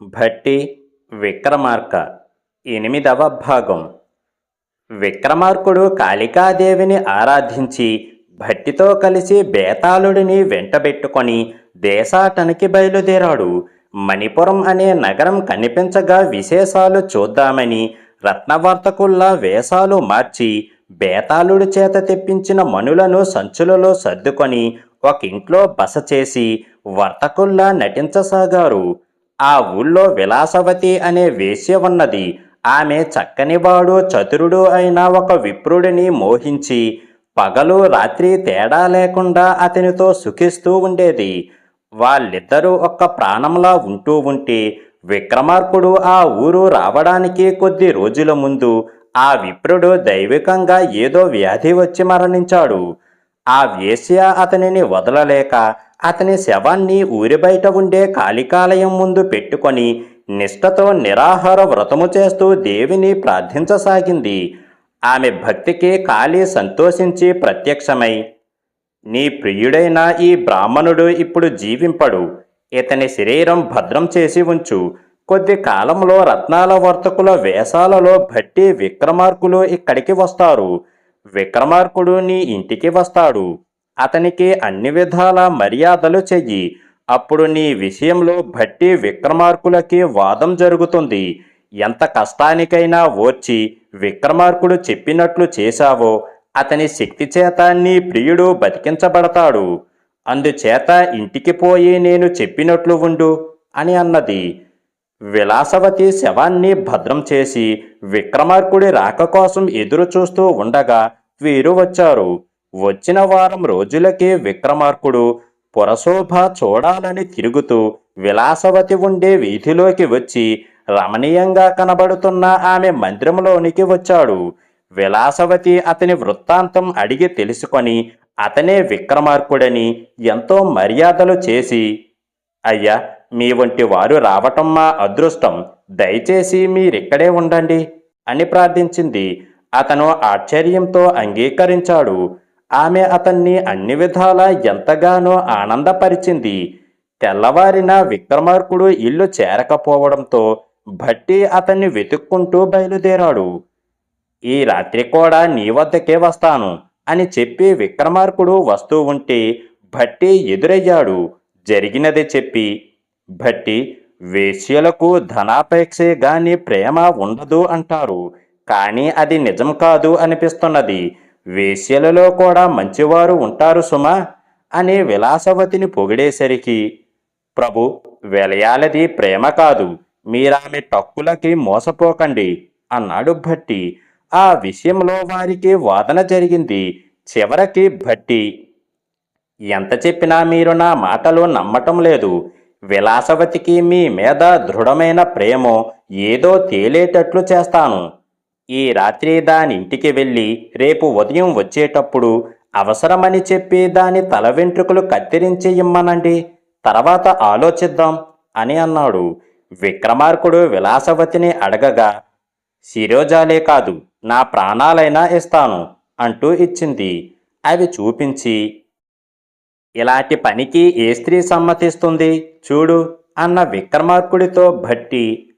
భట్టి విక్రమార్క ఎనిమిదవ భాగం. విక్రమార్కుడు కాళికాదేవిని ఆరాధించి భట్టితో కలిసి బేతాళుడిని వెంటబెట్టుకొని దేశాటనికి బయలుదేరాడు. మణిపురం అనే నగరం కనిపించగా విశేషాలు చూద్దామని రత్నవర్తకుల్లా వేషాలు మార్చి బేతాళుడి చేత తెప్పించిన మణులను సంచులలో సర్దుకొని ఒక ఇంట్లో బస చేసి వర్తకుల్లా నటించసాగారు. ఆ ఊళ్ళో విలాసవతి అనే వేశ్య ఉన్నది. ఆమె చక్కనివాడు చతురుడు అయిన ఒక విప్రుడిని మోహించి పగలు రాత్రి తేడా లేకుండా అతనితో సుఖిస్తూ ఉండేది. వాళ్ళిద్దరూ ఒక్క ప్రాణంలా ఉంటూ ఉంటే విక్రమార్కుడు ఆ ఊరు రావడానికి కొద్ది రోజుల ముందు ఆ విప్రుడు దైవికంగా ఏదో వ్యాధి వచ్చి మరణించాడు. ఆ వేశ్య అతనిని వదలలేక అతని శవాన్ని ఊరి బయట ఉండే కాళికాలయం ముందు పెట్టుకొని నిష్ఠతో నిరాహార వ్రతము చేస్తూ దేవిని ప్రార్థించసాగింది. ఆమె భక్తికి కాళీ సంతోషించి ప్రత్యక్షమై నీ ప్రియుడైన ఈ బ్రాహ్మణుడు ఇప్పుడు జీవింపడు. ఇతని శరీరం భద్రం చేసి ఉంచు. కొద్ది కాలంలో రత్నాల వర్తకుల వేషాలలో భట్టి విక్రమార్కులు ఇక్కడికి వస్తారు. విక్రమార్కుడు నీ ఇంటికి వస్తాడు. అతనికి అన్ని విధాల మర్యాదలు చెయ్యి. అప్పుడు నీ విషయంలో భట్టి విక్రమార్కులకి వాదం జరుగుతుంది. ఎంత కష్టానికైనా ఓర్చి విక్రమార్కుడు చెప్పినట్లు చేశావో అతని శక్తి చేత నీ ప్రియుడు బతికించబడతాడు. అందుచేత ఇంటికి పోయి నేను చెప్పినట్లు ఉండు అని అన్నది. విలాసవతి శవాన్ని భద్రం చేసి విక్రమార్కుడి రాక కోసం ఎదురు చూస్తూ ఉండగా వీరు వచ్చారు. వచ్చిన వారం రోజులకే విక్రమార్కుడు పురశోభ చూడాలని తిరుగుతూ విలాసవతి ఉండే వీధిలోకి వచ్చి రమణీయంగా కనబడుతున్న ఆమె మందిరంలోనికి వచ్చాడు. విలాసవతి అతని వృత్తాంతం అడిగి తెలుసుకొని అతనే విక్రమార్కుడని ఎంతో మర్యాదలు చేసి అయ్యా మీ వంటి వారు రావటం మా అదృష్టం. దయచేసి మీరిక్కడే ఉండండి అని ప్రార్థించింది. అతను ఆశ్చర్యంతో అంగీకరించాడు. ఆమె అతన్ని అన్ని విధాలా ఎంతగానో ఆనందపరిచింది. తెల్లవారిన విక్రమార్కుడు ఇల్లు చేరకపోవడంతో భట్టి అతన్ని వెతుక్కుంటూ బయలుదేరాడు. ఈ రాత్రి కూడా నీ వద్దకే వస్తాను అని చెప్పి విక్రమార్కుడు వస్తూ ఉంటే భట్టి ఎదురయ్యాడు. జరిగినది చెప్పి భట్టి వేశ్యలకు ధనాపేక్షే గాని ప్రేమ ఉండదు అంటారు. కానీ అది నిజం కాదు అనిపిస్తున్నది. వేశ్యలలో కూడా మంచివారు ఉంటారు సుమా అని విలాసవతిని పొగిడేసరికి ప్రభు వెలయాలది ప్రేమ కాదు. మీరామె టక్కులకి మోసపోకండి అన్నాడు భట్టి. ఆ విషయంలో వారికి వాదన జరిగింది. చివరికి భట్టి ఎంత చెప్పినా మీరు నా మాటలు నమ్మటం లేదు. విలాసవతికి మీ మీద దృఢమైన ప్రేమో ఏదో తేలేటట్లు చేస్తాను. ఈ రాత్రి దాని ఇంటికి వెళ్ళి రేపు ఉదయం వచ్చేటప్పుడు అవసరమని చెప్పి దాని తల వెంట్రుకలు కత్తిరించి ఇమ్మనండి. తర్వాత ఆలోచిద్దాం అని అన్నాడు. విక్రమార్కుడు విలాసవతిని అడగగా శిరోజాలే కాదు నా ప్రాణాలైనా ఇస్తాను అంటూ ఇచ్చింది. అవి చూపించి ఇలాంటి పనికి ఏ స్త్రీ సమ్మతిస్తుంది? చూడు అన్న విక్రమార్కుడితో భట్టి.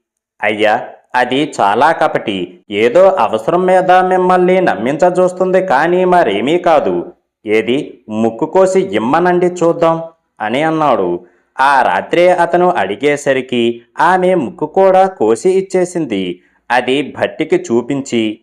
అయ్యా అది చాలా కపటి. ఏదో అవసరం మీద మిమ్మల్ని నమ్మించజూస్తుంది కానీ మరేమీ కాదు. ఏది? ముక్కు కోసి ఇమ్మనండి చూద్దాం అని అన్నాడు. ఆ రాత్రే అతను అడిగేసరికి ఆమె ముక్కు కూడా కోసి ఇచ్చేసింది. అది భట్టికి చూపించి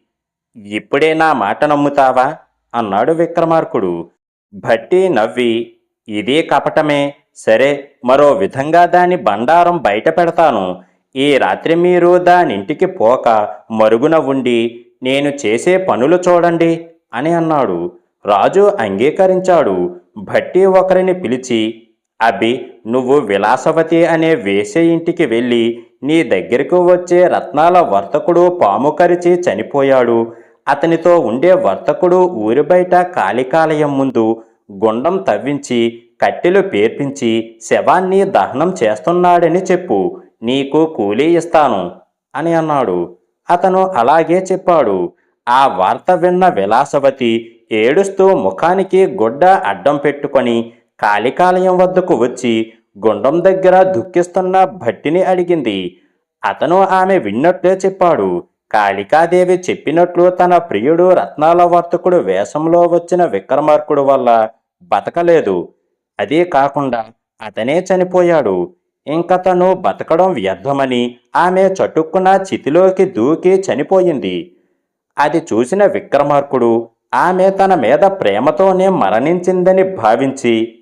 ఇప్పుడే నా మాట నమ్ముతావా? అన్నాడు విక్రమార్కుడు. భట్టి నవ్వి ఇదే కపటమే. సరే మరో విధంగా దాని బండారం బయట పెడతాను. ఈ రాత్రి మీరు దానింటికి పోక మరుగున ఉండి నేను చేసే పనులు చూడండి అని అన్నాడు. రాజు అంగీకరించాడు. భట్టి ఒకరిని పిలిచి అబ్బి నువ్వు విలాసవతి అనే వేసే ఇంటికి వెళ్ళి నీ దగ్గరకు వచ్చే రత్నాల వర్తకుడు పాము కరిచి చనిపోయాడు. అతనితో ఉండే వర్తకుడు ఊరి బయట కాళికాలయం ముందు గుండం తవ్వించి కట్టెలు పేర్పించి శవాన్ని దహనం చేస్తున్నాడని చెప్పు. నీకు కూలీ ఇస్తాను అని అన్నాడు. అతను అలాగే చెప్పాడు. ఆ వార్త విన్న విలాసవతి ఏడుస్తూ ముఖానికి గుడ్డ అడ్డం పెట్టుకొని కాళికాలయం వద్దకు వచ్చి గుండం దగ్గర దుఃఖిస్తున్న భట్టిని అడిగింది. అతను ఆమె విన్నట్లే చెప్పాడు. కాళికాదేవి చెప్పినట్లు తన ప్రియుడు రత్నాల వర్తకుడు వేషంలో వచ్చిన విక్రమార్కుడు వల్ల బతకలేదు. అదే కాకుండా అతనే చనిపోయాడు. ఇంక తను బతకడం వ్యర్థమని ఆమె చటుక్కున చితిలోకి దూకి చనిపోయింది. అది చూసిన విక్రమార్కుడు ఆమె తన మీద ప్రేమతోనే మరణించిందని భావించి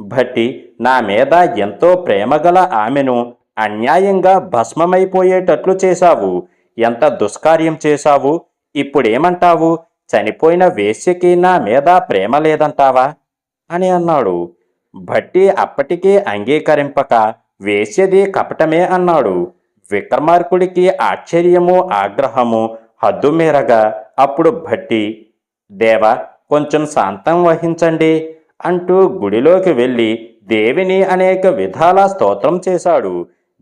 భట్టి నా మీద ఎంతో ప్రేమగల ఆమెను అన్యాయంగా భస్మమైపోయేటట్లు చేశావు. ఎంత దుష్కార్యం చేశావు? ఇప్పుడేమంటావు? చనిపోయిన వేశ్యకి నా మీద ప్రేమ లేదంటావా? అని అన్నాడు. భట్టి అప్పటికీ అంగీకరింపక వేసేది కపటమే అన్నాడు. విక్రమార్కుడికి ఆశ్చర్యము ఆగ్రహము హద్దుమీరగా అప్పుడు భట్టి దేవ కొంచెం శాంతం వహించండి అంటూ గుడిలోకి వెళ్ళి దేవిని అనేక విధాల స్తోత్రం చేశాడు.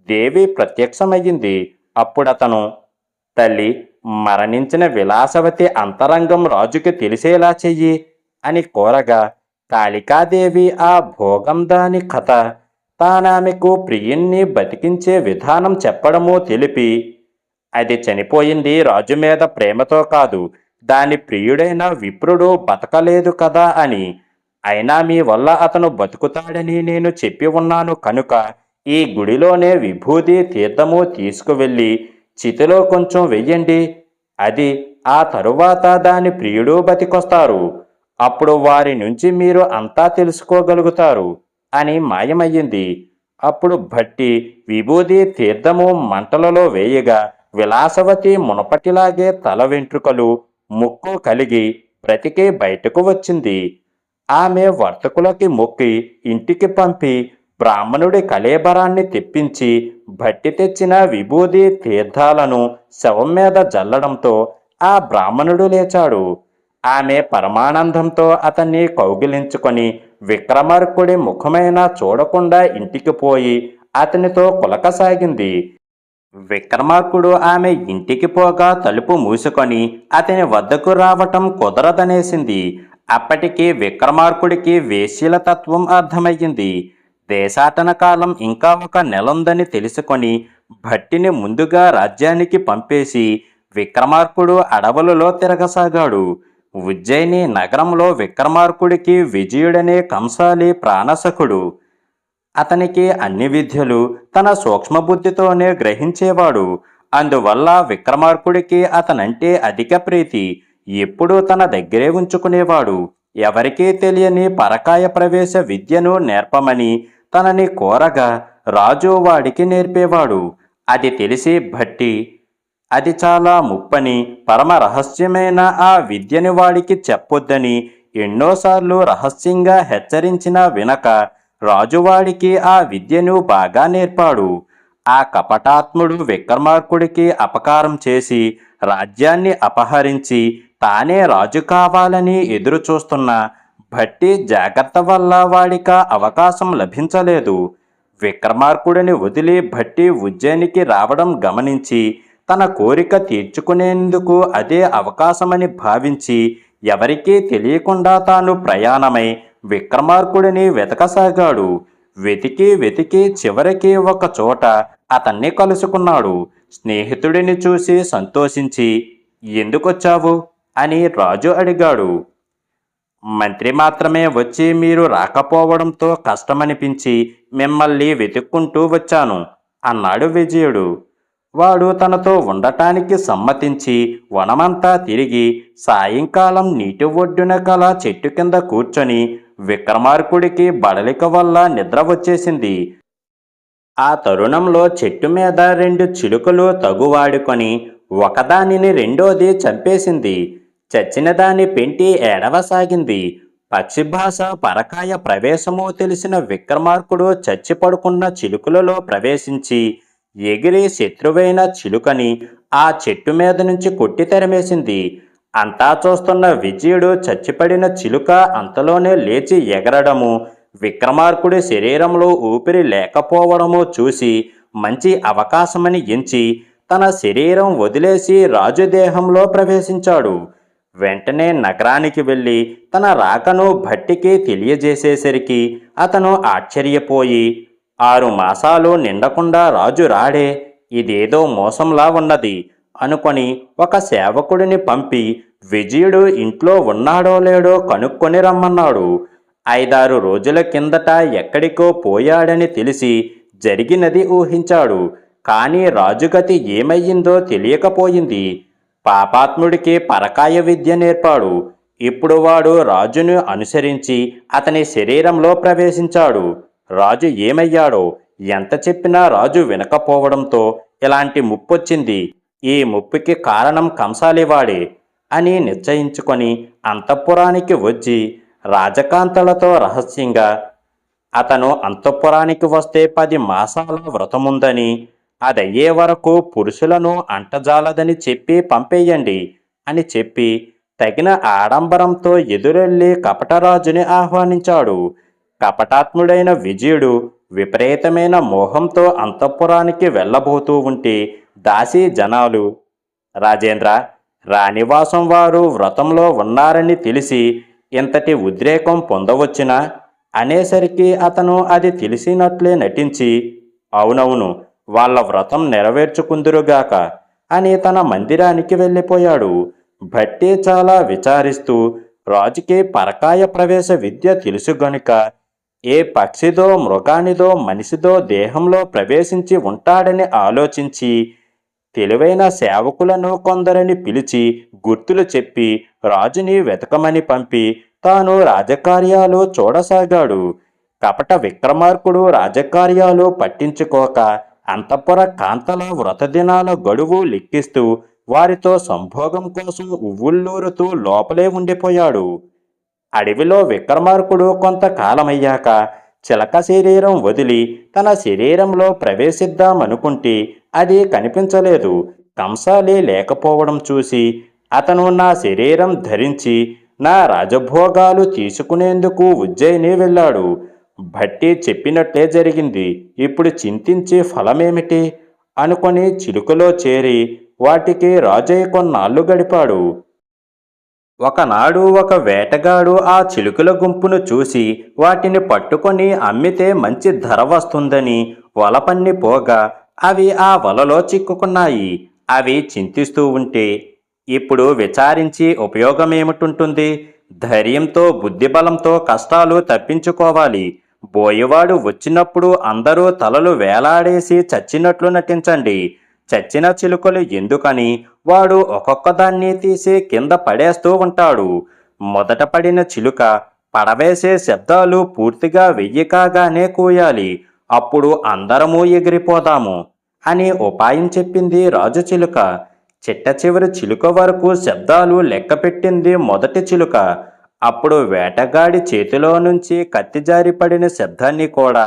దేవి ప్రత్యక్షమయ్యింది. అప్పుడతను తల్లి మరణించిన విలాసవతి అంతరంగం రాజుకి తెలిసేలా చెయ్యి అని కోరగా కాళికాదేవి ఆ భోగం దాని కథ. తానామెకు ప్రియుణ్ణి బతికించే విధానం చెప్పడమో తెలిపి అది చనిపోయింది రాజు మీద ప్రేమతో కాదు దాని ప్రియుడైన విప్రుడు బతకలేదు కదా అని. అయినా మీ వల్ల అతను బతుకుతాడని నేను చెప్పి ఉన్నాను కనుక ఈ గుడిలోనే విభూది తీర్థము తీసుకువెళ్ళి చితిలో కొంచెం వెయ్యండి. అది ఆ తరువాత దాని ప్రియుడు బతికొస్తారు. అప్పుడు వారి నుంచి మీరు అంతా తెలుసుకోగలుగుతారు అని మాయమయ్యింది. అప్పుడు భట్టి విభూది తీర్థము మంటలలో వేయగా విలాసవతి మునపటిలాగే తల వెంట్రుకలు ముక్కు కలిగి బ్రతికి బయటకు వచ్చింది. ఆమె వర్తకులకి మొక్కి ఇంటికి పంపి బ్రాహ్మణుడి కలేబరాన్ని తెప్పించి భట్టి తెచ్చిన విభూది తీర్థాలను శవం మీద జల్లడంతో ఆ బ్రాహ్మణుడు లేచాడు. ఆమె పరమానందంతో అతన్ని కౌగిలించుకొని విక్రమార్కుడి ముఖమైన చూడకుండా ఇంటికి పోయి అతనితో కులకసాగింది విక్రమార్కుడు ఆమె ఇంటికి పోగా తలుపు మూసుకొని అతని వద్దకు రావటం కుదరదనేసింది. అప్పటికి విక్రమార్కుడికి వేశ్యల తత్వం అర్థమయ్యింది. దేశాటన కాలం ఇంకా ఒక నెలందని తెలుసుకొని భట్టిని ముందుగా రాజ్యానికి పంపేసి విక్రమార్కుడు అడవులలో తిరగసాగాడు. ఉజ్జయిని నగరంలో విక్రమార్కుడికి విజయుడనే కంసాలి ప్రాణసకుడు అతనికి అన్ని విద్యలు తన సూక్ష్మబుద్ధితోనే గ్రహించేవాడు. అందువల్ల విక్రమార్కుడికి అతనంటే అధిక ప్రీతి ఎప్పుడూ తన దగ్గరే ఉంచుకునేవాడు. ఎవరికీ తెలియని పరకాయ ప్రవేశ విద్యను నేర్పమని తనని కోరగా రాజు వాడికి నేర్పేవాడు. అది తెలిసి భట్టి అది చాలా ముప్పని పరమ రహస్యమైన ఆ విద్యని వాడికి చెప్పొద్దని ఎన్నోసార్లు రహస్యంగా హెచ్చరించినా వినక రాజువాడికి ఆ విద్యను బాగా నేర్పాడు. ఆ కపటాత్ముడు విక్రమార్కుడికి అపకారం చేసి రాజ్యాన్ని అపహరించి తానే రాజు కావాలని ఎదురు చూస్తున్న భట్టి జాగ్రత్త వల్ల వాడిక అవకాశం లభించలేదు. విక్రమార్కుడిని వదిలి భట్టి ఉజ్జయినికి రావడం గమనించి తన కోరిక తీర్చుకునేందుకు అదే అవకాశమని భావించి ఎవరికీ తెలియకుండా తాను ప్రయాణమై విక్రమార్కుడిని వెతకసాగాడు. వెతికి వెతికి చివరికి ఒక చోట అతన్ని కలుసుకున్నాడు. స్నేహితుడిని చూసి సంతోషించి ఎందుకొచ్చావు? అని రాజు అడిగాడు. మంత్రి మాత్రమే వచ్చి మీరు రాకపోవడంతో కష్టమనిపించి మిమ్మల్ని వెతుక్కుంటూ వచ్చాను అన్నాడు విజయుడు. వాడు తనతో ఉండటానికి సమ్మతించి వనమంతా తిరిగి సాయంకాలం నీటి ఒడ్డున కల చెట్టు కింద కూర్చొని విక్రమార్కుడికి బడలిక వల్ల నిద్ర వచ్చేసింది. ఆ తరుణంలో చెట్టు మీద రెండు చిలుకలు తగువాడుకొని ఒకదానిని రెండోది చంపేసింది. చచ్చిన దాని పెంటి ఏడవసాగింది పక్షిభాష పరకాయ ప్రవేశము తెలిసిన విక్రమార్కుడు చచ్చి పడుకున్న చిలుకలలో ప్రవేశించి ఎగిరి శత్రువైన చిలుకని ఆ చెట్టు మీద నుంచి కొట్టి తెరమేసింది. అంతా చూస్తున్న విజయుడు చచ్చిపడిన చిలుక అంతలోనే లేచి ఎగరడము. విక్రమార్కుడి శరీరంలో ఊపిరి లేకపోవడము చూసి మంచి అవకాశమని ఎంచి తన శరీరం వదిలేసి రాజుదేహంలో ప్రవేశించాడు. వెంటనే నగరానికి వెళ్ళి తన రాకను భట్టికి తెలియజేసేసరికి అతను ఆశ్చర్యపోయి ఆరు మాసాలు నిండకుండా రాజు రాడే ఇదేదో మోసంలా ఉన్నది అనుకొని ఒక సేవకుడిని పంపి విజయుడు ఇంట్లో ఉన్నాడో లేడో కనుక్కొని రమ్మన్నాడు. ఐదారు రోజుల కిందట ఎక్కడికో పోయాడని తెలిసి జరిగినది ఊహించాడు. కానీ రాజుగతి ఏమయ్యిందో తెలియకపోయింది. పాపాత్ముడికి పరకాయ విద్య నేర్పాడు. ఇప్పుడు వాడు రాజును అనుసరించి అతని శరీరంలో ప్రవేశించాడు. రాజు ఏమయ్యాడో ఎంత చెప్పినా రాజు వినకపోవడంతో ఇలాంటి ముప్పొచ్చింది. ఈ ముప్పుకి కారణం కంసాలివాడే అని నిశ్చయించుకొని అంతఃపురానికి వచ్చి రాజకాంతలతో రహస్యంగా అతను అంతఃపురానికి వస్తే పది మాసాల వ్రతముందని అదయ్యే వరకు పురుషులను అంటజాలదని చెప్పి పంపేయండి అని చెప్పి తగిన ఆడంబరంతో ఎదురెళ్ళి కపటరాజుని ఆహ్వానించాడు. కపటాత్ముడైన విజయుడు విపరీతమైన మోహంతో అంతఃపురానికి వెళ్ళబోతూ ఉంటే దాసీ జనాలు రాజేంద్ర రాణివాసం వారు వ్రతంలో ఉన్నారని తెలిసి ఇంతటి ఉద్రేకం పొందవచ్చునా? అనేసరికి అతను అది తెలిసినట్లే నటించి అవునవును వాళ్ళ వ్రతం నెరవేర్చుకుందురుగాక అని తన మందిరానికి వెళ్ళిపోయాడు. భట్టి చాలా విచారిస్తూ రాజుకి పరకాయ ప్రవేశ విద్య తెలుసు గనుక ఏ పక్షిదో మృగానిదో మనిషిదో దేహంలో ప్రవేశించి ఉంటాడని ఆలోచించి తెలివైన సేవకులను కొందరిని పిలిచి గుర్తులు చెప్పి రాజుని వెతకమని పంపి తాను రాజకార్యాలు చూడసాగాడు. కపట విక్రమార్కుడు రాజకార్యాలు పట్టించుకోక అంతఃపుర కాంతల వ్రతదినాల గడువు లెక్కిస్తూ వారితో సంభోగం కోసం ఉవ్వుల్లూరుతూ లోపలే ఉండిపోయాడు. అడవిలో విక్రమార్కుడు కొంతకాలమయ్యాక చిలక శరీరం వదిలి తన శరీరంలో ప్రవేశిద్దామనుకుంటే అది కనిపించలేదు. కంసాలి లేకపోవడం చూసి అతను నా శరీరం ధరించి నా రాజభోగాలు తీసుకునేందుకు ఉజ్జయిని వెళ్ళాడు. భట్టి చెప్పినట్లే జరిగింది. ఇప్పుడు చింతించి ఫలమేమిటి? అనుకొని చిలుకలో చేరి వాటికి రాజయ్య కొన్నాళ్ళు గడిపాడు. ఒకనాడు ఒక వేటగాడు ఆ చిలుకల గుంపును చూసి వాటిని పట్టుకొని అమ్మితే మంచి ధర వస్తుందని వలపన్ని పోగా అవి ఆ వలలో చిక్కుకున్నాయి. అవి చింతిస్తూ ఉంటే ఇప్పుడు విచారించి ఉపయోగమేమిటుంటుంది? ధైర్యంతో బుద్ధిబలంతో కష్టాలు తప్పించుకోవాలి. బోయవాడు వచ్చినప్పుడు అందరూ తలలు వేలాడేసి చచ్చినట్లు నటించండి. చచ్చిన చిలుకలు ఎందుకని వాడు ఒక్కొక్క దాన్ని తీసి కింద పడేస్తూ ఉంటాడు. మొదట పడిన చిలుక పడవేసే శబ్దాలు పూర్తిగా వెయ్యి కాగానే కూయాలి. అప్పుడు అందరము ఎగిరిపోదాము అని ఉపాయం చెప్పింది రాజు చిలుక. చిట్ట చివరి చిలుక వరకు శబ్దాలు లెక్కపెట్టింది మొదటి చిలుక. అప్పుడు వేటగాడి చేతిలో నుంచి కత్తిజారి పడిన శబ్దాన్ని కూడా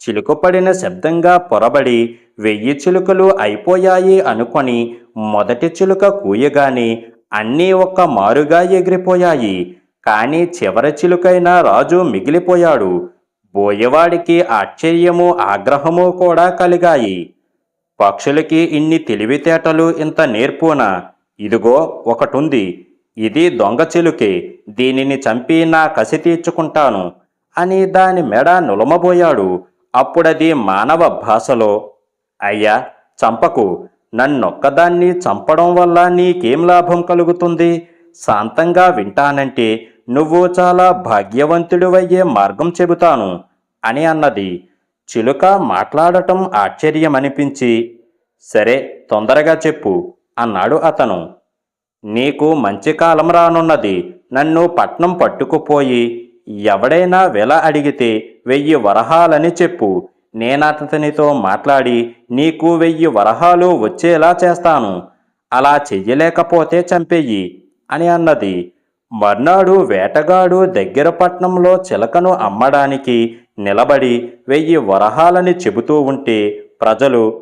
చిలుకపడిన శబ్దంగా పొరబడి వెయ్యి చిలుకలు అయిపోయాయి అనుకొని మొదటి చిలుక కూయగానే అన్నీ ఒక్క మారుగా ఎగిరిపోయాయి. కానీ చివరి చిలుకైన రాజు మిగిలిపోయాడు. బోయవాడికి ఆశ్చర్యము ఆగ్రహము కూడా కలిగాయి. పక్షులకి ఇన్ని తెలివితేటలు ఇంత నేర్పున. ఇదిగో ఒకటుంది. ఇది దొంగ చిలుకే. దీనిని చంపి నా కసి తీర్చుకుంటాను అని దాని మెడ నులమబోయాడు. అప్పుడది మానవ భాషలో అయ్యా చంపకు. నన్నొక్కదాన్ని చంపడం వల్ల నీకేం లాభం కలుగుతుంది? శాంతంగా వింటానంటే నువ్వు చాలా భాగ్యవంతుడివయ్యే మార్గం చెబుతాను అని అన్నది. చిలుక మాట్లాడటం ఆశ్చర్యమనిపించి సరే తొందరగా చెప్పు అన్నాడు అతను. నీకు మంచి కాలం రానున్నది. నన్ను పట్నం పట్టుకుపోయి ఎవడైనా వెల అడిగితే వెయ్యి వరహాలని చెప్పు. నేనతనితో మాట్లాడి నీకు వెయ్యి వరహాలు వచ్చేలా చేస్తాను. అలా చెయ్యలేకపోతే చంపేయి అని అన్నది. మర్నాడు వేటగాడు దగ్గర పట్నంలో చిలకను అమ్మడానికి నిలబడి వెయ్యి వరహాలని చెబుతూ ఉంటే ప్రజలు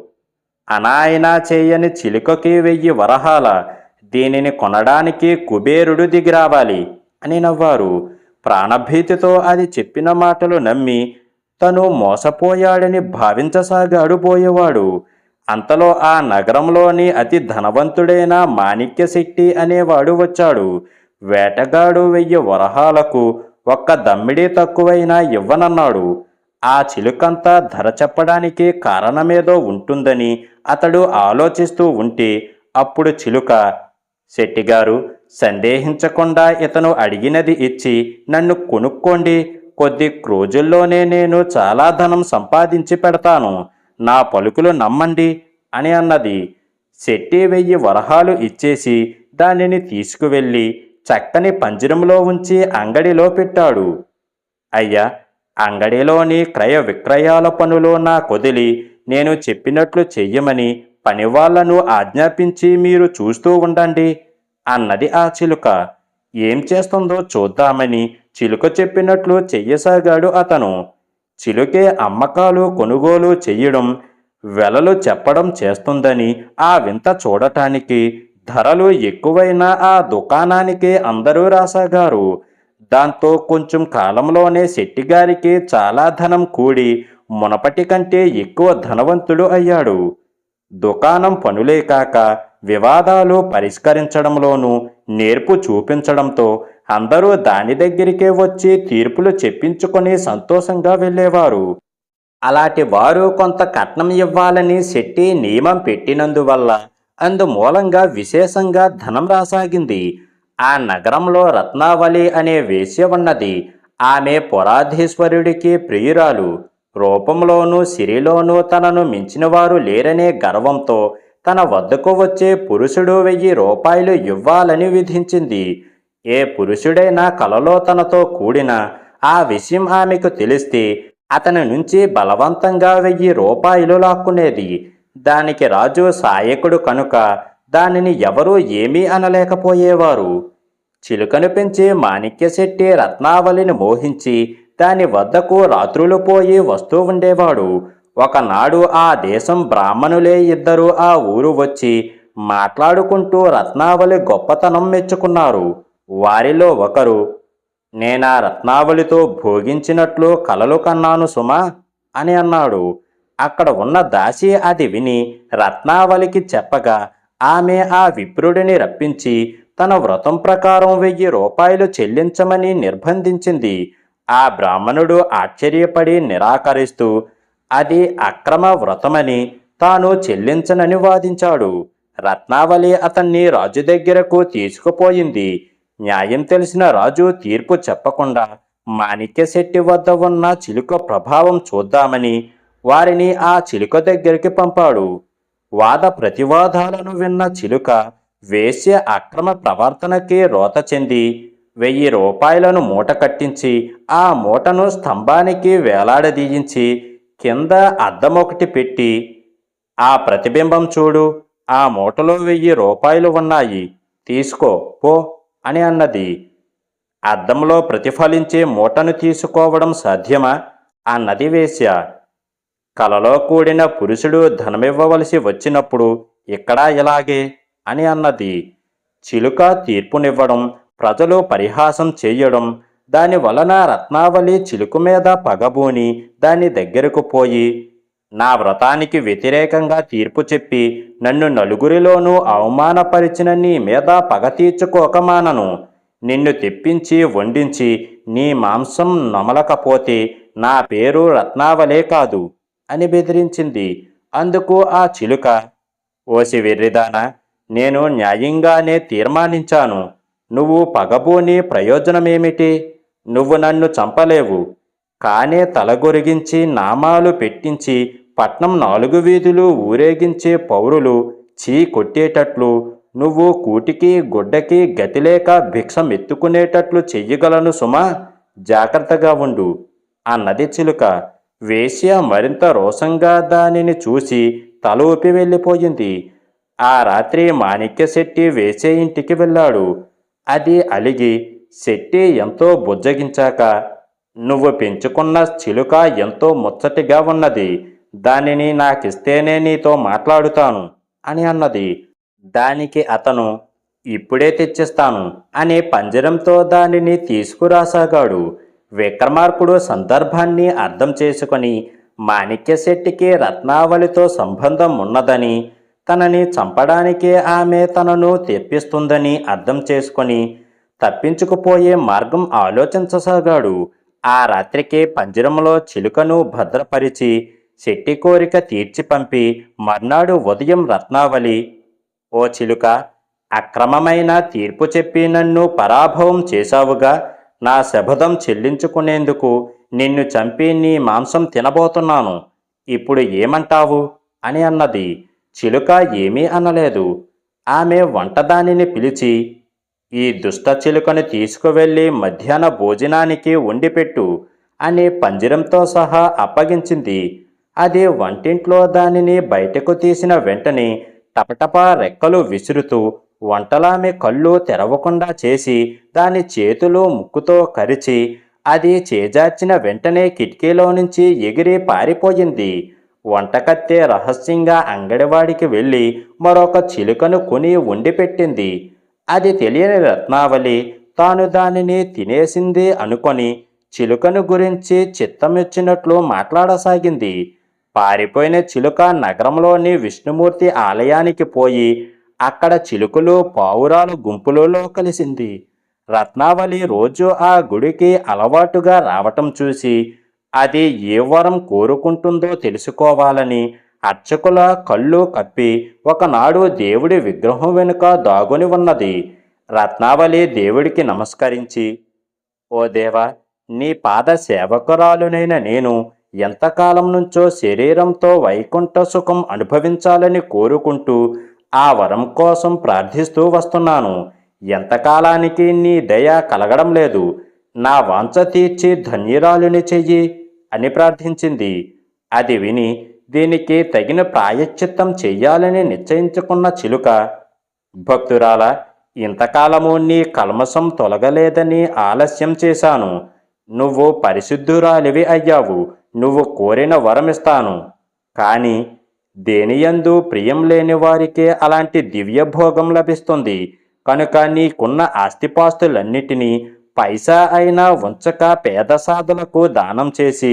అనాయనా చేయని చిలుకకి వెయ్యి వరహాల దీనిని కొనడానికి కుబేరుడు దిగిరావాలి అని నవ్వారు. ప్రాణభీతితో అది చెప్పిన మాటలు నమ్మి తను మోసపోయాడని భావించసాగాడు పోయేవాడు. అంతలో ఆ నగరంలోని అతి ధనవంతుడైన మాణిక్యశెట్టి అనేవాడు వచ్చాడు. వేటగాడు వెయ్యి వరహాలకు ఒక్క దమ్మిడి తక్కువైనా ఇవ్వనన్నాడు. ఆ చిలుకంతా ధర చెప్పడానికి కారణమేదో ఉంటుందని అతడు ఆలోచిస్తూ ఉంటే అప్పుడు చిలుక శెట్టిగారు సందేహించకుండా ఇతను అడిగినది ఇచ్చి నన్ను కొనుక్కోండి. కొద్ది రోజుల్లోనే నేను చాలా ధనం సంపాదించి పెడతాను. నా పలుకులు నమ్మండి అని అన్నది. శెట్టి వెయ్యి వరహాలు ఇచ్చేసి దానిని తీసుకువెళ్ళి చక్కని పంజరంలో ఉంచి అంగడిలో పెట్టాడు. అయ్యా అంగడిలోని క్రయ విక్రయాల పనులు నా కొదిలి నేను చెప్పినట్లు చెయ్యమని పనివాళ్ళను ఆజ్ఞాపించి మీరు చూస్తూ ఉండండి. అన్నది ఆ చిలుక. ఏం చేస్తుందో చూద్దామని చిలుక చెప్పినట్లు చెయ్యసాగాడు అతను. చిలుకే అమ్మకాలు కొనుగోలు చెయ్యడం వెలలు చెప్పడం చేస్తుందని ఆ వింత చూడటానికి ధరలు ఎక్కువైన ఆ దుకాణానికి అందరూ రాసాగారు. దాంతో కొంచెం కాలంలోనే శెట్టిగారికి చాలా ధనం కూడి మునపటి కంటే ఎక్కువ ధనవంతుడు అయ్యాడు. దుకాణం పనులే కాక వివాదాలు పరిష్కరించడంలోనూ నేర్పు చూపించడంతో అందరూ దాని దగ్గరికే వచ్చి తీర్పులు చెప్పించుకొని సంతోషంగా వెళ్ళేవారు. అలాంటి వారు కొంత కట్నం ఇవ్వాలని శెట్టి నియమం పెట్టినందువల్ల అందుమూలంగా విశేషంగా ధనం రాసాగింది. ఆ నగరంలో రత్నావళి అనే వేశ్య ఉన్నది. ఆమె పురాధీశ్వరుడికి ప్రియురాలు. రూపంలోనూ సిరిలోనూ తనను మించిన వారు లేరనే గర్వంతో తన వద్దకు వచ్చే పురుషుడు వెయ్యి రూపాయలు ఇవ్వాలని విధించింది. ఏ పురుషుడైనా కలలో తనతో కూడిన ఆ విషయం ఆమెకు తెలిస్తే అతని నుంచి బలవంతంగా వెయ్యి రూపాయలు లాక్కునేది. దానికి రాజు సాయకుడు కనుక దానిని ఎవరూ ఏమీ అనలేకపోయేవారు. చిలుకను పెంచి మాణిక్యశెట్టి రత్నావళిని మోహించి దాని వద్దకు రాత్రులు పోయి వస్తూ ఉండేవాడు. ఒకనాడు ఆ దేశం బ్రాహ్మణులే ఇద్దరు ఆ ఊరు వచ్చి మాట్లాడుకుంటూ రత్నావళి గొప్పతనం మెచ్చుకున్నారు. వారిలో ఒకరు నేనా రత్నావళితో భోగించినట్లు కలలు కన్నాను సుమా అని అన్నాడు. అక్కడ ఉన్న దాసి అది విని రత్నావళికి చెప్పగా ఆమె ఆ విప్రుడిని రప్పించి తన వ్రతం ప్రకారం వెయ్యి రూపాయలు చెల్లించమని నిర్బంధించింది. ఆ బ్రాహ్మణుడు ఆశ్చర్యపడి నిరాకరిస్తూ అది అక్రమ వ్రతమని తాను చెల్లించనని వాదించాడు. రత్నావళి అతన్ని రాజు దగ్గరకు తీసుకుపోయింది. న్యాయం తెలిసిన రాజు తీర్పు చెప్పకుండా మాణిక్యశెట్టి వద్ద ఉన్న చిలుక ప్రభావం చూద్దామని వారిని ఆ చిలుక దగ్గరికి పంపాడు. వాద ప్రతివాదాలను విన్న చిలుక వేశ్య అక్రమ ప్రవర్తనకి రోత చెంది వెయ్యి రూపాయలను మూట కట్టించి ఆ మూటను స్తంభానికి వేలాడదీయించి కింద అద్దం ఒకటి పెట్టి ఆ ప్రతిబింబం చూడు ఆ మూటలో వెయ్యి రూపాయలు ఉన్నాయి తీసుకో పో అని అన్నది. అద్దంలో ప్రతిఫలించే మూటను తీసుకోవడం సాధ్యమా? అన్నది వేశ్య. కలలో కూడిన పురుషుడు ధనమివ్వవలసి వచ్చినప్పుడు ఇక్కడ ఇలాగే అని అన్నది. చిలుక తీర్పునివ్వడం ప్రజలు పరిహాసం చేయడం దాని వలన రత్నావళి చిలుకు మీద పగబూని దాని దగ్గరకు పోయి నా వ్రతానికి వ్యతిరేకంగా తీర్పు చెప్పి నన్ను నలుగురిలోనూ అవమానపరిచిన నీ మీద పగ తీర్చుకోక మానను. నిన్ను తెప్పించి వండించి నీ మాంసం నమలకపోతే నా పేరు రత్నావలే కాదు అని బెదిరించింది. అందుకు ఆ చిలుక ఓసి వెర్రిదానా నేను న్యాయంగానే తీర్మానించాను. నువ్వు పగబోని ప్రయోజనమేమిటి? నువ్వు నన్ను చంపలేవు. కానే తలగొరిగించి నామాలు పెట్టించి పట్నం నాలుగు వీధులు ఊరేగించే పౌరులు చీ కొట్టేటట్లు నువ్వు కూటికి గుడ్డకి గతిలేక భిక్షం ఎత్తుకునేటట్లు చెయ్యగలను సుమా జాగ్రత్తగా ఉండు అన్నది చిలుక. వేశ్య మరింత రోషంగా దానిని చూసి తల ఊపి వెళ్ళిపోయింది. ఆ రాత్రి మాణిక్యశెట్టి వేసే ఇంటికి వెళ్ళాడు. అది అలిగి శెట్టి ఎంతో బుజ్జగించాక నువ్వు పెంచుకున్న చిలుక ఎంతో ముచ్చటిగా ఉన్నది. దానిని నాకిస్తేనే నీతో మాట్లాడుతాను అని అన్నది. దానికి అతను ఇప్పుడే తెచ్చిస్తాను అనే పంజరంతో దానిని తీసుకురాసాగాడు. విక్రమార్కుడు సందర్భాన్ని అర్థం చేసుకొని మాణిక్యశెట్టికి రత్నావళితో సంబంధం ఉన్నదని తనని చంపడానికే ఆమె తనను తెప్పిస్తుందని అర్థం చేసుకొని తప్పించుకుపోయే మార్గం ఆలోచించసాగాడు. ఆ రాత్రికి పంజరంలో చిలుకను భద్రపరిచి శెట్టి కోరిక తీర్చి పంపి మర్నాడు ఉదయం రత్నావళి ఓ చిలుక అక్రమమైన తీర్పు చెప్పి నన్ను పరాభవం చేశావుగా. నా శబదం చెల్లించుకునేందుకు నిన్ను చంపి నీ మాంసం తినబోతున్నాను. ఇప్పుడు ఏమంటావు? అని అన్నది. చిలుక ఏమీ అనలేదు. ఆమె వంటదానిని పిలిచి ఈ దుష్ట చిలుకను తీసుకువెళ్ళి మధ్యాహ్న భోజనానికి వండిపెట్టు అని పంజరంతో సహా అప్పగించింది. అది వంటింట్లో దానిని బయటకు తీసిన వెంటనే టపటపా రెక్కలు విసురుతూ వంటలామె కళ్ళు తెరవకుండా చేసి దాని చేతులు ముక్కుతో కరిచి అది చేజార్చిన వెంటనే కిటికీలో నుంచి ఎగిరి పారిపోయింది. వంటకత్తె రహస్యంగా అంగడివాడికి వెళ్ళి మరొక చిలుకను కొని వండిపెట్టింది. అది తెలియని రత్నావళి. తాను దానిని తినేసింది అనుకొని చిలుకను గురించి చిత్తమిచ్చినట్లు మాట్లాడసాగింది. పారిపోయిన చిలుక నగరంలోని విష్ణుమూర్తి ఆలయానికి పోయి అక్కడ చిలుకలు పావురాలు గుంపులలో కలిసింది. రత్నావళి రోజు ఆ గుడికి అలవాటుగా రావటం చూసి అది ఏ వరం కోరుకుంటుందో తెలుసుకోవాలని అర్చకుల కళ్ళు కప్పి ఒకనాడు దేవుడి విగ్రహం వెనుక దాగుని ఉన్నది. రత్నావళి దేవుడికి నమస్కరించి ఓ దేవా నీ పాద సేవకురాలునైన నేను ఎంతకాలం నుంచో శరీరంతో వైకుంఠ సుఖం అనుభవించాలని కోరుకుంటూ ఆ వరం కోసం ప్రార్థిస్తూ వస్తున్నాను. ఎంతకాలానికి నీ దయ కలగడం లేదు. నా వాంచ తీర్చి ధన్యురాలుని చెయ్యి అని ప్రార్థించింది. అది విని దీనికి తగిన ప్రాయశ్చిత్తం చెయ్యాలని నిశ్చయించుకున్న చిలుక భక్తురాల ఇంతకాలము నీ కల్మషం తొలగలేదని ఆలస్యం చేశాను. నువ్వు పరిశుద్ధురాలివి అయ్యావు. నువ్వు కోరిన వరమిస్తాను. కానీ దేనియందు ప్రియం లేని వారికే అలాంటి దివ్యభోగం లభిస్తుంది. కనుక నీకున్న ఆస్తిపాస్తులన్నిటినీ పైసా అయినా ఉంచక పేద సాధులకు దానం చేసి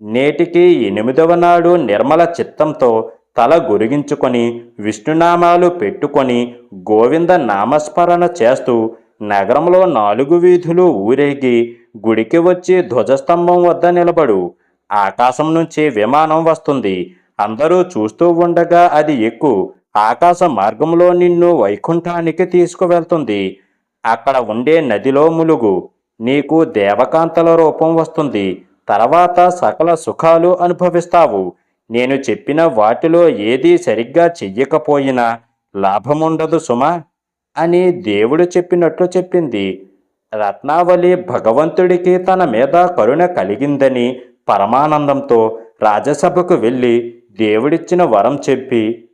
నేటికి ఎనిమిదవ నాడు నిర్మల చిత్తంతో తల గురిగించుకొని విష్ణునామాలు పెట్టుకొని గోవింద నామస్మరణ చేస్తూ నగరంలో నాలుగు వీధులు ఊరేగి గుడికి వచ్చి ధ్వజస్తంభం వద్ద నిలబడు. ఆకాశం నుంచి విమానం వస్తుంది. అందరూ చూస్తూ ఉండగా అది ఎక్కు. ఆకాశ మార్గంలో నిన్ను వైకుంఠానికి తీసుకువెళ్తుంది. అక్కడ ఉండే నదిలో ములుగు. నీకు దేవకాంతల రూపం వస్తుంది. తర్వాత సకల సుఖాలు అనుభవిస్తావు. నేను చెప్పిన వాటిలో ఏది సరిగ్గా చెయ్యకపోయినా లాభముండదు సుమా అని దేవుడు చెప్పినట్లు చెప్పింది. రత్నావళి భగవంతుడికి తన మీద కరుణ కలిగిందని పరమానందంతో రాజసభకు వెళ్ళి దేవుడిచ్చిన వరం చెప్పి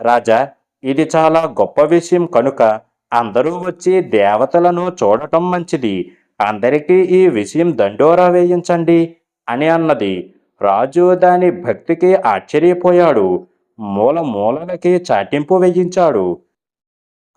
రాజా ఇది చాలా గొప్ప విషయం కనుక అందరూ వచ్చి దేవతలను చూడటం మంచిది. అందరికీ ఈ విషయం దండోరా వేయించండి అని అన్నది. రాజు దాని భక్తికి ఆశ్చర్యపోయాడు. మూల మూలలకి చాటింపు వేయించాడు.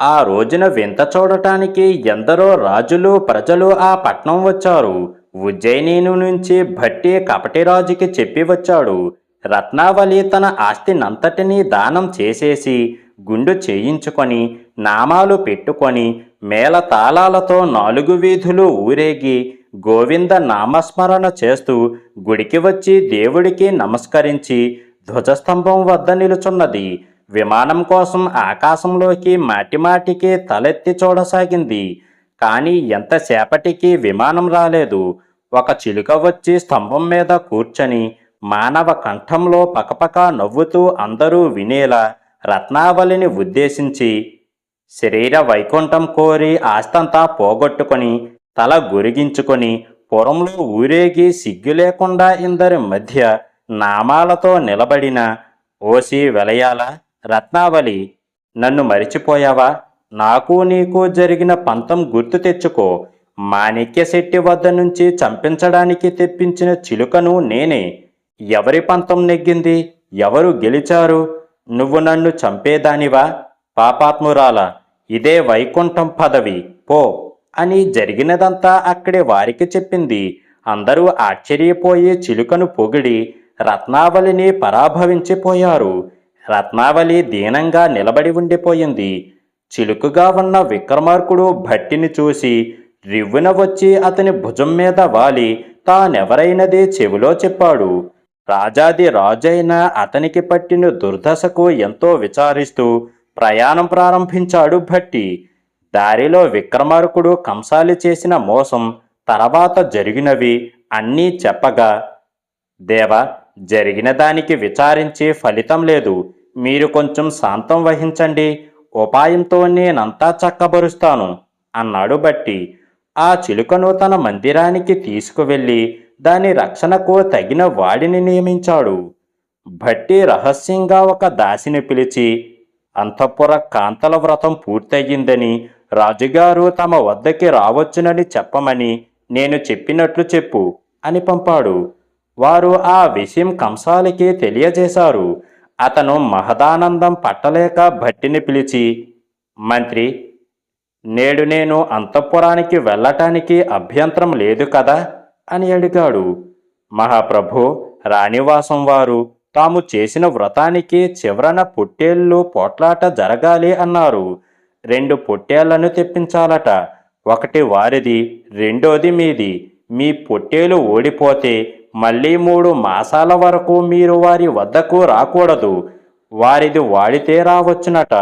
ఆ రోజున వింత చూడటానికి ఎందరో రాజులు ప్రజలు ఆ పట్నం వచ్చారు. ఉజ్జయిని నుంచి భట్టి కపటిరాజుకి చెప్పి వచ్చాడు. రత్నావళి తన ఆస్తినంతటినీ దానం చేసేసి గుండు చేయించుకొని నామాలు పెట్టుకొని మేళ తాళాలతో నాలుగు వీధులు ఊరేగి గోవింద నామస్మరణ చేస్తూ గుడికి వచ్చి దేవుడికి నమస్కరించి ధ్వజస్తంభం వద్ద నిలుచున్నది. విమానం కోసం ఆకాశంలోకి మాటిమాటికి తలెత్తి చూడసాగింది. కానీ ఎంతసేపటికి విమానం రాలేదు. ఒక చిలుక వచ్చి స్తంభం మీద కూర్చొని మానవ కంఠంలో పకపక నవ్వుతూ అందరూ వినేలా రత్నావళిని ఉద్దేశించి శరీర వైకుంఠం కోరి ఆస్తంతా పోగొట్టుకొని తల గురిగించుకొని పురంలో ఊరేగి సిగ్గు లేకుండా ఇందరి మధ్య నామాలతో నిలబడిన ఓసి వెలయాల రత్నావళి నన్ను మరిచిపోయావా? నాకు నీకు జరిగిన పంతం గుర్తు తెచ్చుకో. మాణిక్యశెట్టి వద్ద నుంచి చంపించడానికి తెప్పించిన చిలుకను నేనే. ఎవరి పంతం నెగ్గింది? ఎవరు గెలిచారు? నువ్వు నన్ను చంపేదానివా? పాపాత్మురాల ఇదే వైకుంఠం పదవి పో అని జరిగినదంతా అక్కడి వారికి చెప్పింది. అందరూ ఆశ్చర్యపోయి చిలుకను పొగిడి రత్నావళిని పరాభవించిపోయారు రత్నావళి దీనంగా నిలబడి ఉండిపోయింది. చిలుకుగా ఉన్న విక్రమార్కుడు భట్టిని చూసి రివ్వున వచ్చి అతని భుజం మీద వాలి తానెవరైనది చెవిలో చెప్పాడు. రాజాది రాజైన అతనికి పట్టిన దుర్దశకు ఎంతో విచారిస్తూ ప్రయాణం ప్రారంభించాడు భట్టి. దారిలో విక్రమార్కుడు కంసాలి చేసిన మోసం తర్వాత జరిగినవి అన్నీ చెప్పగా దేవ జరిగిన దానికి విచారించి ఫలితం లేదు. మీరు కొంచెం శాంతం వహించండి. ఉపాయంతో నేనంతా చక్కబరుస్తాను అన్నాడు బట్టి ఆ చిలుకను తన మందిరానికి తీసుకువెళ్ళి దాని రక్షణకు తగిన వాడిని నియమించాడు. భట్టి రహస్యంగా ఒక దాసిని పిలిచి అంతఃపుర కాంతల వ్రతం పూర్తయిందని రాజుగారు తమ వద్దకి రావచ్చునని చెప్పమని నేను చెప్పినట్లు చెప్పు అని పంపాడు. వారు ఆ విషయం కంసాలికి తెలియజేశారు. అతను మహదానందం పట్టలేక భట్టిని పిలిచి మంత్రి నేడు నేను అంతఃపురానికి వెళ్ళటానికి అభ్యంతరం లేదు కదా? అని అడిగాడు. మహాప్రభు రాణివాసం వారు తాము చేసిన వ్రతానికి చివరన పొట్టేళ్ళు పోట్లాట జరగాలి అన్నారు. రెండు పొట్టేళ్ళను తెప్పించాలట. ఒకటి వారిది రెండోది మీది. మీ పొట్టేలు ఓడిపోతే మళ్ళీ మూడు మాసాల వరకు మీరు వారి వద్దకు రాకూడదు. వారిది వాడితే రావచ్చునట.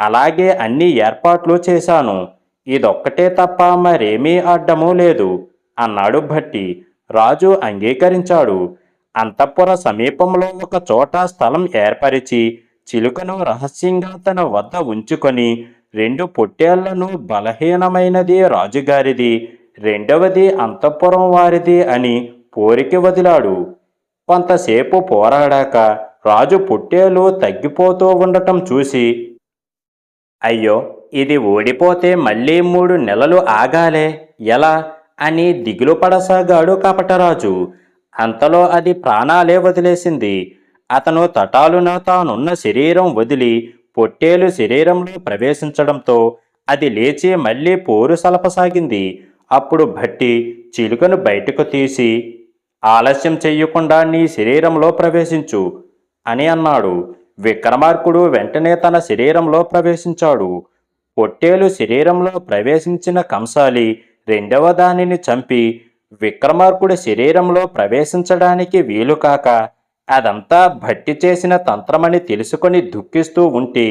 అలాగే అన్ని ఏర్పాట్లు చేశాను. ఇదొక్కటే తప్ప మరేమీ అడ్డమూ లేదు అన్నాడు భట్టి. రాజు అంగీకరించాడు. అంతఃపుర సమీపంలో ఒక చోట స్థలం ఏర్పరిచి చిలుకను రహస్యంగా తన వద్ద ఉంచుకొని రెండు పొట్టేళ్ళను బలహీనమైనది రాజుగారిది రెండవది అంతఃపురం వారిది అని పోరికి వదిలాడు. కొంతసేపు పోరాడాక రాజు పొట్టేలు తగ్గిపోతూ ఉండటం చూసి అయ్యో ఇది ఓడిపోతే మళ్ళీ మూడు నెలలు ఆగాలే ఎలా అని దిగులు పడసాగాడు కపటరాజు. అంతలో అది ప్రాణాలే వదిలేసింది. అతను తటాలున తానున్న శరీరం వదిలి పొట్టేలు శరీరంలో ప్రవేశించడంతో అది లేచి మళ్ళీ పోరు సలపసాగింది. అప్పుడు భట్టి చిలుకను బయటకు తీసి ఆలస్యం చెయ్యకుండా నీ శరీరంలో ప్రవేశించు అని అన్నాడు. విక్రమార్కుడు వెంటనే తన శరీరంలో ప్రవేశించాడు. పొట్టేలు శరీరంలో ప్రవేశించిన కంసాలి రెండవ దానిని చంపి విక్రమార్కుడి శరీరంలో ప్రవేశించడానికి వీలుకాక అదంతా భట్టి చేసిన తంత్రమని తెలుసుకొని దుఃఖిస్తూ ఉంటే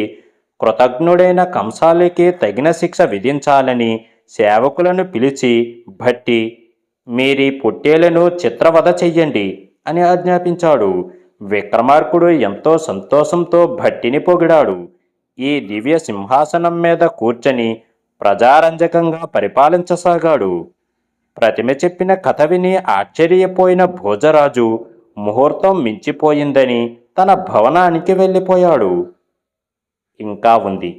కృతజ్ఞుడైన కంసాలికి తగిన శిక్ష విధించాలని సేవకులను పిలిచి భట్టి మీరీ పొట్టేలను చిత్రవధ చెయ్యండి అని ఆజ్ఞాపించాడు. విక్రమార్కుడు ఎంతో సంతోషంతో భట్టిని పొగిడాడు. ఈ దివ్య సింహాసనం మీద కూర్చొని ప్రజారంజకంగా పరిపాలించసాగాడు. ప్రతిమ చెప్పిన కథ విని ఆశ్చర్యపోయిన భోజరాజు ముహూర్తం మించిపోయిందని తన భవనానికి వెళ్ళిపోయాడు ఇంకా ఉంది